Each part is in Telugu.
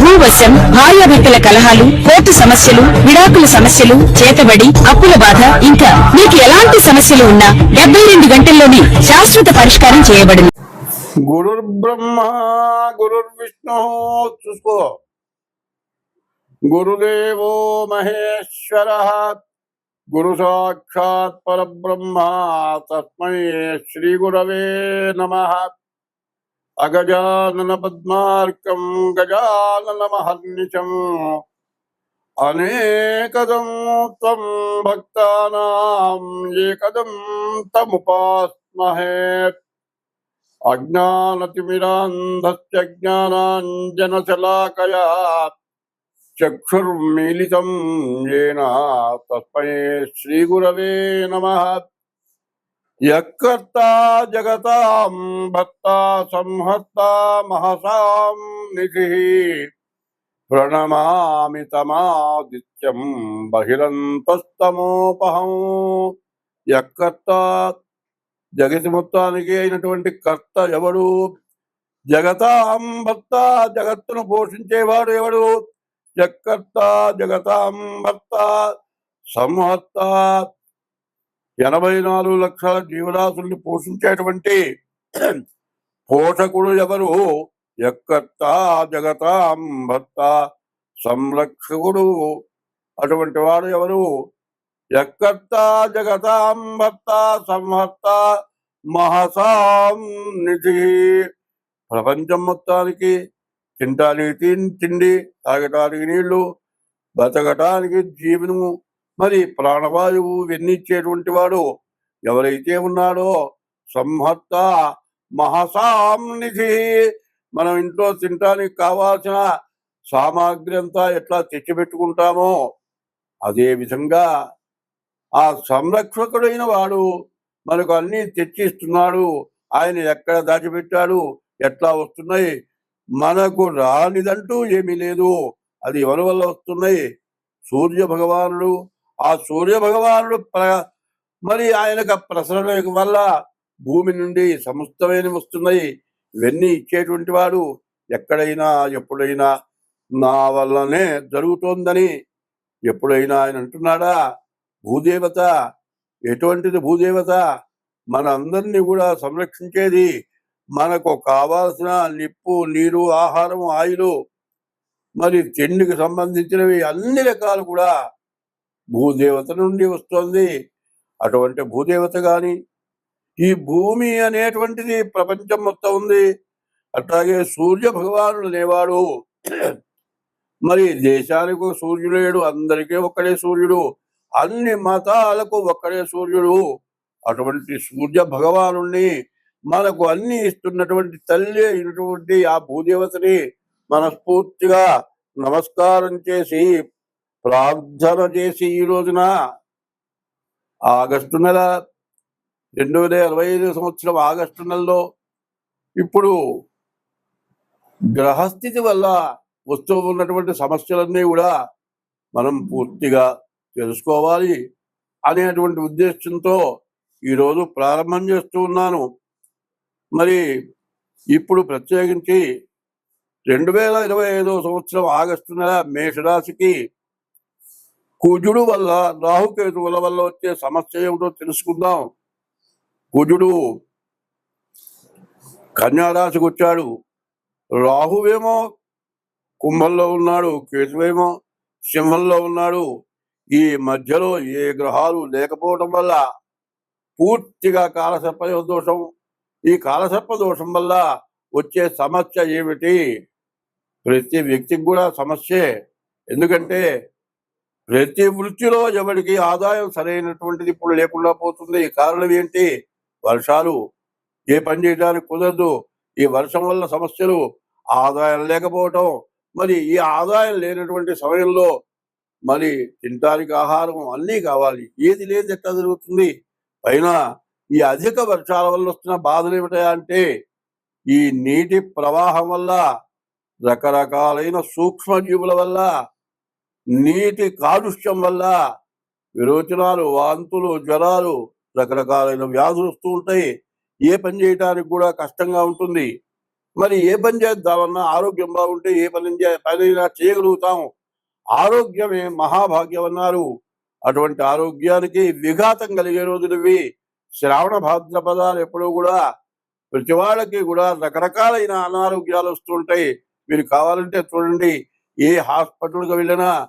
భూవశం భార్యాభర్తల కలహాలు కోర్టు సమస్యలు విడాకుల సమస్యలు చేతబడి అప్పుల బాధ ఇంకా మీకు ఎలాంటి సమస్యలు ఉన్నా డెబ్బై రెండు గంటల్లోనే శాశ్వత పరిష్కారం చేయబడింది. గురుర్ బ్రహ్మ గురుర్ విష్ణు చూసుకో. గురుదేవో మహేశ్వర. గురు సాక్షాత్ పరబ్రహ్మ తస్మై శ్రీ గురవే నమ. अगजानन पद्मार्कं गजाननमहर्निशम्। अनेकदं त्वं भक्तानां एकदं तमुपास्महे। अज्ञानतिमिरान्धस्य ज्ञानाञ्जनशलाकया चक्षुर्मीलितं येन तस्मै श्रीगुरवे नमः। యకర్త జగతాం భక్త సంహర్త మహసాం నిధి ప్రణమామి తమాదిత్యం బహిరంతస్తమోపహం యకర్త జగతి మొత్తానికి అయినటువంటి కర్త ఎవడు? జగతాం భర్త జగత్తును పోషించేవాడు ఎవడు? జక్కర్త జగతాం భర్త సంహర్త ఎనభై నాలుగు లక్షల జీవరాశుల్ని పోషించేటువంటి పోషకుడు ఎవరు? ఎక్కత్త జగతాం భర్త సంరక్షకుడు అటువంటి వాడు ఎవరు? ఎక్కత్త జగతాం భర్త సంహర్త మహసాం నిధి. ప్రపంచం మొత్తానికి తింటానికి తిండి తాగటానికి నీళ్ళు బతకటానికి జీవనము మరి ప్రాణవాయువు వెన్నిచ్చేటువంటి వాడు ఎవరైతే ఉన్నాడో సంహత్త మహసాంనిధి మనం ఇంట్లో తినటానికి కావాల్సిన సామాగ్రి అంతా ఎట్లా తెచ్చిపెట్టుకుంటామో అదే విధంగా ఆ సంరక్షకుడైన వాడు మనకు అన్ని తెచ్చిస్తున్నాడు. ఆయన ఎక్కడ దాచిపెట్టాడు? ఎట్లా వస్తున్నాయి? మనకు రానిదంటూ ఏమీ లేదు. అది ఎవరి వల్ల వస్తున్నాయి? సూర్య భగవానుడు ఆ సూర్య భగవానుడు ప్ర- మరి ఆయనకు ప్రసరణ వల్ల భూమి నుండి సమస్తమైన వస్తున్నాయి. ఇవన్నీ ఇచ్చేటువంటి వాడు ఎక్కడైనా ఎప్పుడైనా నా వల్లనే జరుగుతోందని ఎప్పుడైనా ఆయన అంటున్నాడా? భూదేవత ఎటువంటిది భూదేవత? మన అందరినీ కూడా సంరక్షించేది మనకు కావాల్సిన నిప్పు నీరు ఆహారం ఆయిలు మరి తిండికి సంబంధించినవి అన్ని రకాలు కూడా భూదేవత నుండి వస్తుంది. అటువంటి భూదేవత కానీ ఈ భూమి అనేటువంటిది ప్రపంచం మొత్తం ఉంది. అట్లాగే సూర్య భగవానుడు అనేవాడు. మరి దేశానికి ఒక సూర్యుడు లేడు అందరికీ ఒక్కడే సూర్యుడు అన్ని మతాలకు ఒక్కడే సూర్యుడు. అటువంటి సూర్య భగవాను మనకు అన్ని ఇస్తున్నటువంటి తల్లి అయినటువంటి ఆ భూదేవతని మనస్ఫూర్తిగా నమస్కారం చేసి ప్రార్థన చేసి ఈ రోజున ఆగస్టు నెల రెండు వేల ఇరవై ఐదు సంవత్సరం ఆగస్టు నెలలో ఇప్పుడు గ్రహస్థితి వల్ల వస్తూ ఉన్నటువంటి సమస్యలన్నీ కూడా మనం పూర్తిగా తెలుసుకోవాలి అనేటువంటి ఉద్దేశంతో ఈరోజు ప్రారంభం చేస్తూ ఉన్నాను. మరి ఇప్పుడు ప్రత్యేకించి రెండు వేల ఇరవై ఐదో సంవత్సరం ఆగస్టు నెల మేషరాశికి కుజుడు వల్ల రాహుకేతువుల వల్ల వచ్చే సమస్య ఏమిటో తెలుసుకుందాం. కుజుడు కన్యారాశికి వచ్చాడు. రాహువేమో కుంభంలో ఉన్నాడు కేతువేమో సింహంలో ఉన్నాడు. ఈ మధ్యలో ఏ గ్రహాలు లేకపోవడం వల్ల పూర్తిగా కాలసర్ప దోషం ఈ కాలసర్ప దోషం వల్ల వచ్చే సమస్య ఏమిటి? ప్రతి వ్యక్తికి కూడా సమస్యే. ఎందుకంటే ప్రతి వృత్తిలో ఎవరికి ఆదాయం సరైనటువంటిది ఇప్పుడు లేకుండా పోతుంది. కారణం ఏంటి? వర్షాలు. ఏ పని చేయడానికి కుదరదు. ఈ వర్షం వల్ల సమస్యలు. ఆదాయం లేకపోవటం. మరి ఈ ఆదాయం లేనటువంటి సమయంలో మరి తినడానికి ఆహారం అన్నీ కావాలి. ఏది లేదు ఎట్లా జరుగుతుంది? పైన ఈ అధిక వర్షాల వల్ల వస్తున్న బాధలు ఏమిటా అంటే ఈ నీటి ప్రవాహం వల్ల రకరకాలైన సూక్ష్మజీవుల వల్ల నీటి కాలుష్యం వల్ల విరోచనాలు వాంతులు జ్వరాలు రకరకాలైన వ్యాధులు వస్తూ ఉంటాయి. ఏ పని చేయడానికి కూడా కష్టంగా ఉంటుంది. మరి ఏ పని చేద్దామన్నా ఆరోగ్యం బాగుంటే ఏ పని పనైనా చేయగలుగుతాం ఆరోగ్యమే మహాభాగ్యం అన్నారు. అటువంటి ఆరోగ్యానికి విఘాతం కలిగే రోజులు ఇవి. శ్రావణ భాద్రపదాలు ఎప్పుడూ కూడా ప్రతి వాళ్ళకి కూడా రకరకాలైన అనారోగ్యాలు వస్తుంటాయి మీరు కావాలంటే చూడండి ఏ హాస్పిటల్కి వెళ్ళినా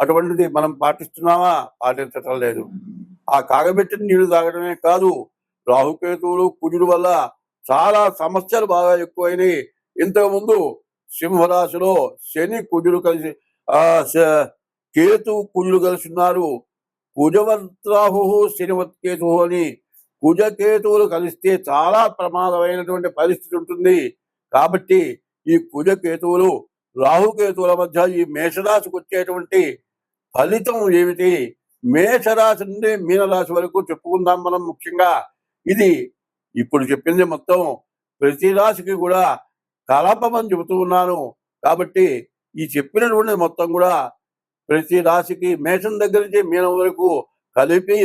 అటువంటిది మనం పాటిస్తున్నామా? పాటించటం లేదు. ఆ కాగబెట్టిన నీళ్ళు తాగడమే కాదు రాహుకేతువులు కుజుడు వల్ల చాలా సమస్యలు బాగా ఎక్కువైనాయి. ఇంతకుముందు సింహరాశిలో శని కుజుడు కలిసి ఆ కేతు కుజుడు కలిసి ఉన్నారు కుజవత్రాహు శనివత్ కేతు అని కుజకేతువులు కలిస్తే చాలా ప్రమాదమైనటువంటి పరిస్థితి ఉంటుంది. కాబట్టి ఈ కుజకేతువులు రాహుకేతువుల మధ్య ఈ మేషరాశికి వచ్చేటువంటి ఫలితం ఏమిటి? మేషరాశి నుండి మీనరాశి వరకు చెప్పుకుందాం మనం ముఖ్యంగా. ఇది ఇప్పుడు చెప్పింది మొత్తం ప్రతి రాశికి కూడా కలపమని చెబుతూ ఉన్నాను. కాబట్టి ఈ చెప్పినటువంటి మొత్తం కూడా ప్రతి రాశికి మేషం దగ్గర నుంచి మీనం వరకు కలిపి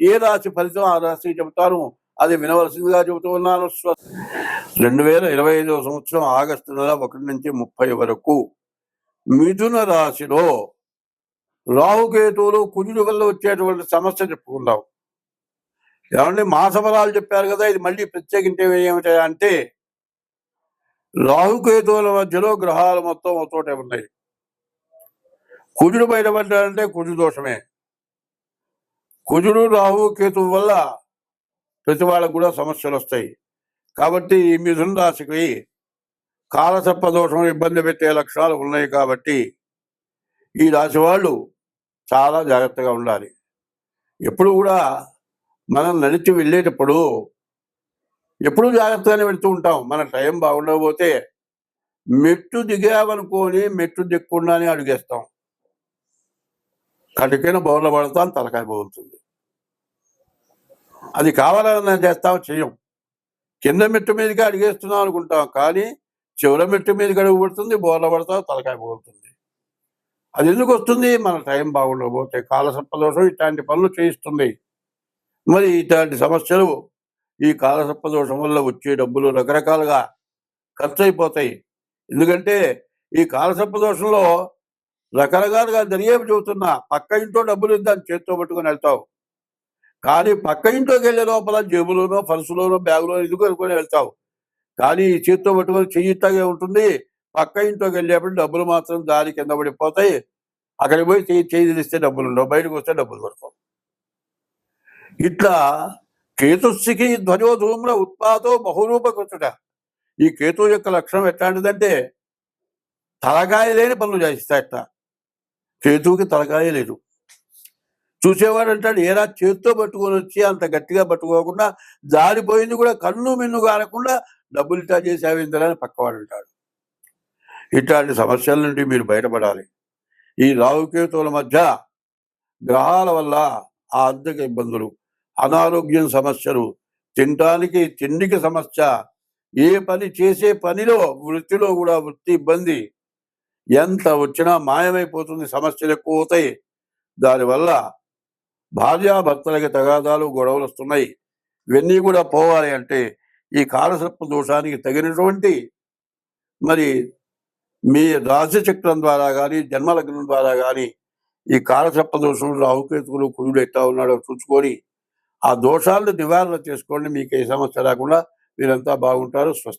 ఏ రాశి ఫలితం ఆ రాశికి చెబుతాను అది వినవలసిందిగా చెబుతూ ఉన్నాను. రెండు వేల ఇరవై ఐదవ సంవత్సరం ఆగస్టు నెల ఒకటి నుంచి ముప్పై వరకు మిథున రాశిలో రాహుకేతువులు కుజుడు వల్ల వచ్చేటువంటి సమస్య చెప్పుకుందాం. ఏమంటే మాసఫలాలు చెప్పారు కదా ఇది మళ్ళీ ప్రత్యేకించి ఏమిటా అంటే రాహుకేతువుల మధ్యలో గ్రహాలు మొత్తం ఒకచోటే ఉన్నాయి. కుజుడు బయటపడ్డాడంటే కుజు దోషమే. కుజుడు రాహు కేతువు వల్ల ప్రతి వాళ్ళకు కూడా సమస్యలు వస్తాయి. కాబట్టి ఈ మిథున రాశికి కాలసర్ప దోషం ఇబ్బంది పెట్టే లక్షణాలు ఉన్నాయి కాబట్టి ఈ రాశి వాళ్ళు చాలా జాగ్రత్తగా ఉండాలి. ఎప్పుడు కూడా మనం నడిచి వెళ్ళేటప్పుడు ఎప్పుడు జాగ్రత్తగానే వెళ్తూ ఉంటాం. మన టైం బాగుండకపోతే మెట్టు దిగామనుకోని మెట్టు దిక్కుండానే అడిగేస్తాం. కటికైన బౌర్ల పడతాం తలకాయ పోతుంది అది కావాలని చేస్తాం చెయ్యం కింద మెట్టు మీదకి అడిగేస్తున్నాం అనుకుంటాం కానీ చివరి మెట్టు మీదకి అడుగు పడుతుంది బోర్ల పడతాం తలకాయ పోతుంది అది ఎందుకు వస్తుంది? మన టైం బాగుండకపోతే కాలసర్పదోషం ఇట్లాంటి పనులు చేయిస్తుంది. మరి ఇట్లాంటి సమస్యలు ఈ కాలసర్పదోషం వల్ల వచ్చే డబ్బులు రకరకాలుగా ఖర్చు అయిపోతాయి ఎందుకంటే ఈ కాలసర్పదోషంలో రకరకాలుగా దర్యాప్తు చెబుతున్నా పక్క ఇంట్లో డబ్బులు ఇద్దాం చేత్తో పట్టుకొని వెళ్తావు. కానీ పక్క ఇంట్లోకి వెళ్ళే లోపల జేబులోనో పర్సులోనో బ్యాగులో ఎందుకు అనుకొని వెళ్తావు? కానీ ఈ చేత్తో పట్టుకొని చెయ్యిట్లాగే ఉంటుంది. పక్క ఇంట్లోకి వెళ్ళేప్పుడు డబ్బులు మాత్రం దారి కింద పడిపోతాయి. అక్కడికి పోయి చేయి తీస్తే డబ్బులు ఉండవు. బయటకు వస్తే డబ్బులు దొరకవు ఇట్లా కేతుస్సికి ధ్వజోధూమ్ర ఉత్పాదో ఉత్పాతో బహురూపకృతుట ఈ కేతు యొక్క లక్షణం ఎట్లాంటిదంటే తలకాయ లేని పనులు చేస్తాయట కేతువుకి తలకాయ లేదు. చూసేవాడు అంటాడు ఏరా చేత్తో పట్టుకొని వచ్చి అంత గట్టిగా పట్టుకోకుండా జారిపోయింది కూడా కన్ను మిన్ను కానకుండా డబ్బులు ఇట్లా చేసావిందరా అని పక్కవాడు అంటాడు. ఇట్లాంటి సమస్యల నుండి మీరు బయటపడాలి. ఈ రాహుకేతువుల మధ్య గ్రహాల వల్ల ఆర్థిక ఇబ్బందులు అనారోగ్యం సమస్యలు తినటానికి తిండికి సమస్య ఏ పని చేసే పనిలో వృత్తిలో కూడా వృత్తి ఇబ్బంది. ఎంత వచ్చినా మాయమైపోతుంది సమస్యలు ఎక్కువ అవుతాయి. దానివల్ల భార్యాభర్తలకి తగాదాలు గొడవలు వస్తున్నాయి. ఇవన్నీ కూడా పోవాలి అంటే ఈ కాలసర్ప దోషానికి తగినటువంటి మరి మీ రాశి చక్రం ద్వారా కానీ జన్మలగ్నం ద్వారా కానీ ఈ కాలసర్ప దోషం రాహుకేతుకులు కురుడు ఎట్లా ఉన్నాడో చూసుకొని ఆ దోషాలను నివారణ చేసుకోండి. మీకు ఏ సమస్య రాకుండా మీరంతా బాగుంటారు స్వస్తి